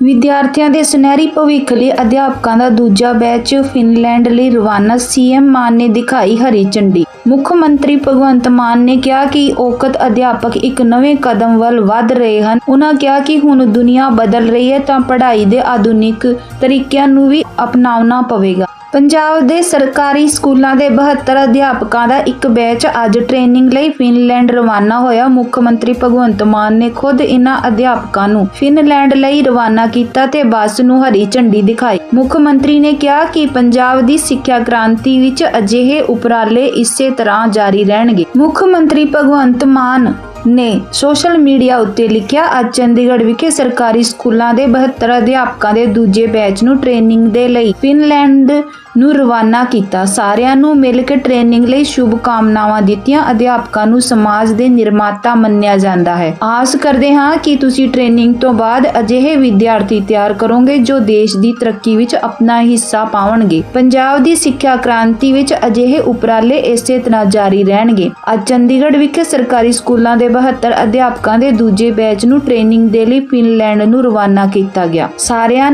ਵਿਦਿਆਰਥੀਆਂ ਦੇ ਸੁਨਹਿਰੀ ਭਵਿੱਖ ਲਈ ਅਧਿਆਪਕਾਂ ਦਾ ਦੂਜਾ ਬੈਚ ਫਿਨਲੈਂਡ ਲਈ ਰਵਾਨਾ ਸੀਐਮ ਮਾਨ ਨੇ ਦਿਖਾਈ ਹਰੀ ਝੰਡੀ। ਮੁੱਖ ਮੰਤਰੀ ਭਗਵੰਤ ਮਾਨ ਨੇ ਕਿਹਾ ਕਿ ਔਕਤ ਅਧਿਆਪਕ ਇੱਕ ਨਵੇਂ ਕਦਮ ਵੱਲ ਵੱਧ ਰਹੇ ਹਨ। ਉਹਨਾਂ ਕਿਹਾ ਕਿ ਹੁਣ ਦੁਨੀਆ ਬਦਲ ਰਹੀ ਹੈ ਤਾਂ ਪੜ੍ਹਾਈ ਦੇ ਆਧੁਨਿਕ ਤਰੀਕਿਆਂ ਨੂੰ ਵੀ ਅਪਣਾਉਣਾ ਪਵੇਗਾ। ਪੰਜਾਬ ਦੇ ਸਰਕਾਰੀ ਸਕੂਲਾਂ ਦੇ 72 ਅਧਿਆਪਕਾਂ ਦਾ ਇੱਕ ਬੈਚ ਅੱਜ ਟ੍ਰੇਨਿੰਗ ਲਈ ਫਿਨਲੈਂਡ ਰਵਾਨਾ ਹੋਇਆ। ਮੁੱਖ ਮੰਤਰੀ ਭਗਵੰਤ ਮਾਨ ਨੇ ਖੁਦ ਇਨ੍ਹਾਂ ਅਧਿਆਪਕਾਂ ਨੂੰ ਫਿਨਲੈਂਡ ਲਈ ਰਵਾਨਾ ਕੀਤਾ ਤੇ ਬੱਸ ਨੂੰ ਹਰੀ ਝੰਡੀ ਦਿਖਾਈ। ਮੁੱਖ ਮੰਤਰੀ ਨੇ ਕਿਹਾ ਕਿ ਪੰਜਾਬ ਦੀ ਸਿੱਖਿਆ ਕ੍ਰਾਂਤੀ ਵਿੱਚ ਅਜਿਹੇ ਉਪਰਾਲੇ ਇਸੇ ਤਰ੍ਹਾਂ ਜਾਰੀ ਰਹਿਣਗੇ। ਮੁੱਖ ਮੰਤਰੀ ਭਗਵੰਤ ਮਾਨ ਨੇ ਸੋਸ਼ਲ ਮੀਡੀਆ ਉੱਤੇ ਲਿਖਿਆ, ਅੱਜ ਚੰਡੀਗੜ੍ਹ ਵਿਖੇ ਸਰਕਾਰੀ ਸਕੂਲਾਂ ਦੇ 72 ਅਧਿਆਪਕਾਂ ਦੇ ਦੂਜੇ ਬੈਚ ਨੂੰ ਟ੍ਰੇਨਿੰਗ ਦੇ ਲਈ ਫਿਨਲੈਂਡ ਨੂੰ ਰਵਾਨਾ ਕੀਤਾ। ਸਾਰਿਆਂ ਨੂੰ ਮਿਲ ਕੇ ਟ੍ਰੇਨਿੰਗ ਲਈ ਸ਼ੁਭ ਕਾਮਨਾਵਾਂ ਦਿੱਤੀਆਂ। ਅਧਿਆਪਕਾਂ ਨੂੰ ਸਮਾਜ ਦੇ ਨਿਰਮਾਤਾ ਮੰਨਿਆ ਜਾਂਦਾ ਹੈ। ਆਸ ਕਰਦੇ ਹਾਂ ਕਿ ਤੁਸੀਂ ਟ੍ਰੇਨਿੰਗ ਤੋਂ ਬਾਅਦ ਅਜਿਹੇ ਵਿਦਿਆਰਥੀ ਤਿਆਰ ਕਰੋਗੇ ਜੋ ਦੇਸ਼ ਦੀ ਤਰੱਕੀ ਵਿੱਚ ਆਪਣਾ ਹਿੱਸਾ ਪਾਵਣਗੇ। ਪੰਜਾਬ ਦੀ ਸਿੱਖਿਆ ਕ੍ਰਾਂਤੀ ਵਿੱਚ ਅਜਿਹੇ ਉਪਰਾਲੇ ਇਸੇ ਤਰ੍ਹਾਂ ਜਾਰੀ ਰਹਿਣਗੇ। ਅੱਜ ਚੰਡੀਗੜ੍ਹ ਵਿਖੇ ਸਰਕਾਰੀ ਸਕੂਲਾਂ ਦੇ 72 ਅਧਿਆਪਕਾਂ ਦੇ ਦੂਜੇ ਬੈਚ ਨੂੰ ਟ੍ਰੇਨਿੰਗ ਦੇ ਲਈ ਫਿਨਲੈਂਡ ਨੂੰ ਰਵਾਨਾ ਕੀਤਾ ਗਿਆ। ਸਾਰਿਆਂ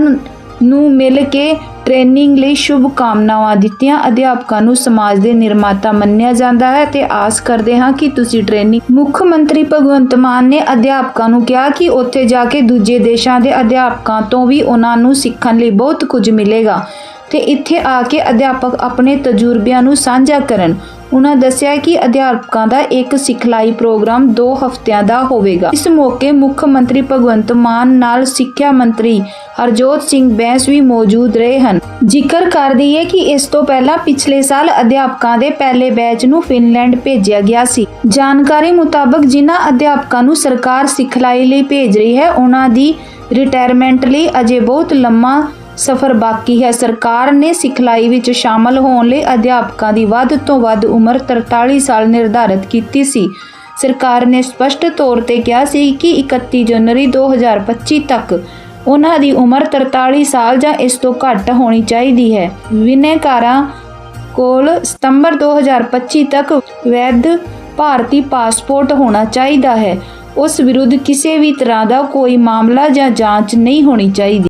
ਨੂੰ ਮਿਲ ਕੇ ਟ੍ਰੇਨਿੰਗ ਲਈ ਸ਼ੁਭ ਕਾਮਨਾਵਾਂ ਦਿੱਤੀਆਂ। ਅਧਿਆਪਕਾਂ ਨੂੰ ਸਮਾਜ ਦੇ ਨਿਰਮਾਤਾ ਮੰਨਿਆ ਜਾਂਦਾ ਹੈ ਤੇ ਆਸ ਕਰਦੇ ਹਾਂ ਕਿ ਤੁਸੀਂ ਟ੍ਰੇਨਿੰਗ, ਮੁੱਖ ਮੰਤਰੀ ਭਗਵੰਤ ਮਾਨ ਨੇ ਅਧਿਆਪਕਾਂ ਨੂੰ ਕਿਹਾ ਕਿ ਉੱਥੇ ਜਾ ਕੇ ਦੂਜੇ ਦੇਸ਼ਾਂ ਦੇ ਅਧਿਆਪਕਾਂ ਤੋਂ ਵੀ ਉਹਨਾਂ ਨੂੰ ਸਿੱਖਣ ਲਈ ਬਹੁਤ ਕੁਝ ਮਿਲੇਗਾ। ਤੇ ਇੱਥੇ ਆ ਕੇ ਅਧਿਆਪਕ ਆਪਣੇ ਤਜਰਬਿਆਂ ਨੂੰ ਸਾਂਝਾ ਕਰਨ। ਉਹਨਾਂ ਦੱਸਿਆ ਕਿ ਅਧਿਆਪਕਾਂ ਦਾ ਇੱਕ ਸਿਖਲਾਈ ਪ੍ਰੋਗਰਾਮ 2 ਹਫ਼ਤਿਆਂ ਦਾ ਹੋਵੇਗਾ। ਇਸ ਮੌਕੇ ਮੁੱਖ ਮੰਤਰੀ ਭਗਵੰਤ ਮਾਨ ਨਾਲ ਸਿੱਖਿਆ ਮੰਤਰੀ ਹਰਜੋਤ ਸਿੰਘ ਬੈਂਸ ਵੀ ਮੌਜੂਦ ਰਹੇ ਹਨ। ਜ਼ਿਕਰ ਕਰ ਦਈਏ ਕਿ ਇਸ ਤੋਂ ਪਹਿਲਾਂ ਪਿਛਲੇ ਸਾਲ ਅਧਿਆਪਕਾਂ ਦੇ ਪਹਿਲੇ ਬੈਚ ਨੂੰ ਫਿਨਲੈਂਡ ਭੇਜਿਆ ਗਿਆ ਸੀ। ਜਾਣਕਾਰੀ ਮੁਤਾਬਕ ਜਿਨ੍ਹਾਂ ਅਧਿਆਪਕਾਂ ਨੂੰ ਸਰਕਾਰ ਸਿਖਲਾਈ ਲਈ ਭੇਜ ਰਹੀ ਹੈ ਉਹਨਾਂ ਦੀ ਰਿਟਾਇਰਮੈਂਟ ਲਈ ਅਜੇ ਬਹੁਤ ਲੰਮਾ ਸਫ਼ਰ ਬਾਕੀ ਹੈ। ਸਰਕਾਰ ਨੇ ਸਿਖਲਾਈ ਵਿੱਚ ਸ਼ਾਮਲ ਹੋਣ ਲਈ ਅਧਿਆਪਕਾਂ ਦੀ ਵੱਧ ਤੋਂ ਵੱਧ ਉਮਰ 43 ਸਾਲ ਨਿਰਧਾਰਤ ਕੀਤੀ ਸੀ। ਸਰਕਾਰ ਨੇ ਸਪਸ਼ਟ ਤੌਰ ਤੇ ਕਿਹਾ ਸੀ ਕਿ 31 ਜਨਵਰੀ 2025 ਤੱਕ ਉਹਨਾਂ ਦੀ ਉਮਰ 43 ਸਾਲ ਜਾਂ ਇਸ ਤੋਂ ਘੱਟ ਹੋਣੀ ਚਾਹੀਦੀ ਹੈ। ਵਿਨੈਕਾਰਾਂ ਕੋਲ ਸਤੰਬਰ 2025 ਤੱਕ ਵੈਧ ਭਾਰਤੀ ਪਾਸਪੋਰਟ ਹੋਣਾ ਚਾਹੀਦਾ ਹੈ। ਉਸ ਵਿਰੁੱਧ ਕਿਸੇ ਵੀ ਤਰ੍ਹਾਂ ਦਾ ਕੋਈ ਮਾਮਲਾ ਜਾਂ ਜਾਂਚ ਨਹੀਂ ਹੋਣੀ ਚਾਹੀਦੀ।